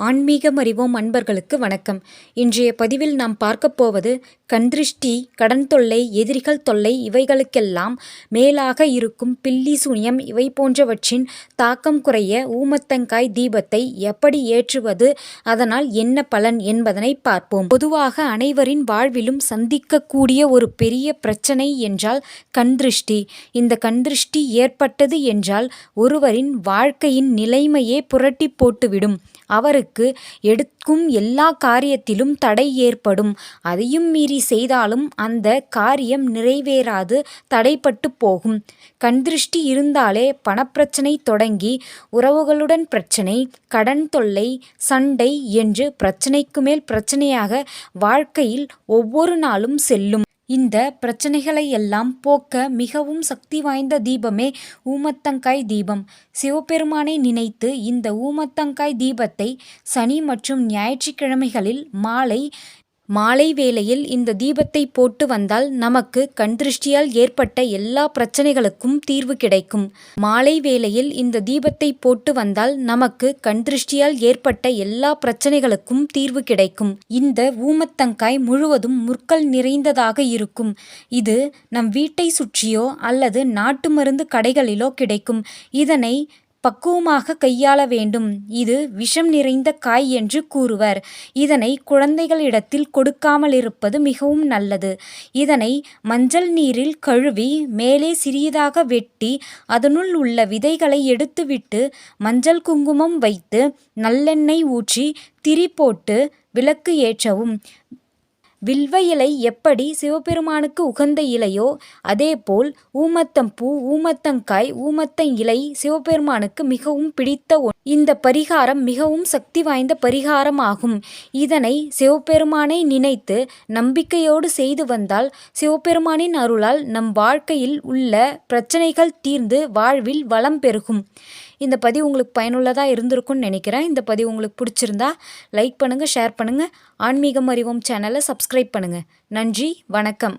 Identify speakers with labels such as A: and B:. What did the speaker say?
A: ஆன்மீகம் அறிவோம் அன்பர்களுக்கு வணக்கம். இன்றைய பதிவில் நாம் பார்க்கப் போவது கண்திருஷ்டி கடன் தொல்லை எதிரிகள் தொல்லை இவைகளுக்கெல்லாம் மேலாக இருக்கும் பில்லி சூனியம் இவை போன்றவற்றின் தாக்கம் குறைய ஊமத்தங்காய் தீபத்தை எப்படி ஏற்றுவது அதனால் என்ன பலன் என்பதனை பார்ப்போம். பொதுவாக அனைவரின் வாழ்விலும் சந்திக்கக்கூடிய ஒரு பெரிய பிரச்சனை என்றால் கண்திருஷ்டி. இந்த கண்திருஷ்டி ஏற்பட்டது என்றால் ஒருவரின் வாழ்க்கையின் நிலைமையே புரட்டி போட்டுவிடும். அவருக்கு எடுக்கும் எல்லா காரியத்திலும் தடை ஏற்படும். அதையும் மீறி செய்தாலும் அந்த காரியம் நிறைவேறாது தடைப்பட்டு போகும். கண்திருஷ்டி இருந்தாலே பணப்பிரச்சனை தொடங்கி உறவுகளுடன் பிரச்சனை கடன் தொல்லை சண்டை என்று பிரச்சனைக்கு மேல் பிரச்சனையாக வாழ்க்கையில் ஒவ்வொரு நாளும் செல்லும். இந்த பிரச்சனைகளை எல்லாம் போக்க மிகவும் சக்தி வாய்ந்த தீபமே ஊமத்தங்காய் தீபம். சிவபெருமானை நினைத்து இந்த ஊமத்தங்காய் தீபத்தை சனி மற்றும் ஞாயிற்றுக்கிழமைகளில் மாலை மாலை வேளையில் இந்த தீபத்தை போட்டு வந்தால் நமக்கு கண்திருஷ்டியால் ஏற்பட்ட எல்லா பிரச்சனைகளுக்கும் தீர்வு கிடைக்கும். மாலை வேளையில் இந்த தீபத்தை போட்டு வந்தால் நமக்கு கண்திருஷ்டியால் ஏற்பட்ட எல்லா பிரச்சனைகளுக்கும் தீர்வு கிடைக்கும். இந்த ஊமத்தங்காய் முழுவதும் முற்கள் நிறைந்ததாக இருக்கும். இது நம் வீட்டை சுற்றியோ அல்லது நாட்டு மருந்து கடைகளிலோ கிடைக்கும். இதனை பக்குவமாக கையாள வேண்டும். இது விஷம் நிறைந்த காய் என்று கூறுவர். இதனை குழந்தைகளிடத்தில் கொடுக்காமல் இருப்பது மிகவும் நல்லது. இதனை மஞ்சள் நீரில் கழுவி மேலே சிறியதாக வெட்டி அதனுள் உள்ள விதைகளை எடுத்துவிட்டு மஞ்சள் குங்குமம் வைத்து நல்லெண்ணெய் ஊற்றி திரி போட்டு விளக்கு ஏற்றவும். வில்வ இலை எப்படி சிவபெருமானுக்கு உகந்த இலையோ அதேபோல் ஊமத்தம் பூ ஊமத்தங்காய் ஊமத்தங் இலை சிவபெருமானுக்கு மிகவும் பிடித்த ஒன்று இந்த பரிகாரம் மிகவும் சக்தி வாய்ந்த பரிகாரம் ஆகும் இதனை சிவபெருமானை நினைத்து நம்பிக்கையோடு செய்து வந்தால் சிவபெருமானின் அருளால் நம் வாழ்க்கையில் உள்ள பிரச்சனைகள் தீர்ந்து வாழ்வில் வளம் பெருகும். இந்த பதிவு உங்களுக்கு பயனுள்ளதாக இருந்திருக்கும்னு நினைக்கிறேன். இந்த பதிவு உங்களுக்கு பிடிச்சிருந்தா லைக் பண்ணுங்கள் ஷேர் பண்ணுங்கள் ஆன்மீகம் அறிவோம் சேனலை சப்ஸ்கிரைப் பண்ணுங்கள் நன்றி வணக்கம்.